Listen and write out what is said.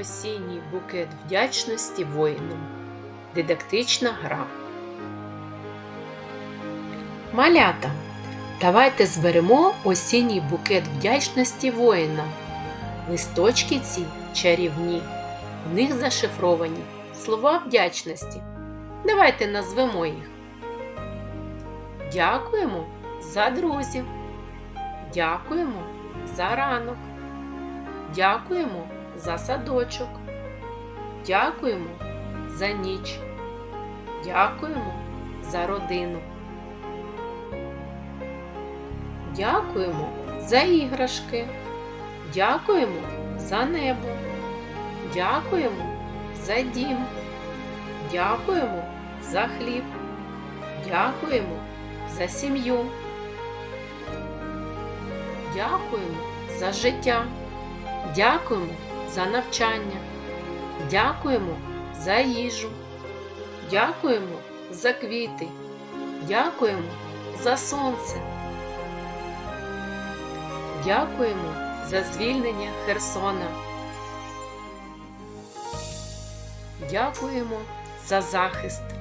Осінній букет вдячності воїнам. Дидактична гра. Малята. Давайте зберемо осінній букет вдячності воїнам. Листочки ці чарівні. В них зашифровані слова вдячності. Давайте назвемо їх. Дякуємо за друзів. Дякуємо за ранок. Дякуємо за садочок. Дякуємо за ніч. Дякуємо за родину. Дякуємо за іграшки. Дякуємо за небо. Дякуємо за дім. Дякуємо за хліб. Дякуємо за сім'ю. Дякуємо за життя. Дякуємо за навчання. Дякуємо за їжу. Дякуємо за квіти. Дякуємо за сонце. Дякуємо за звільнення Херсона. Дякуємо за захист.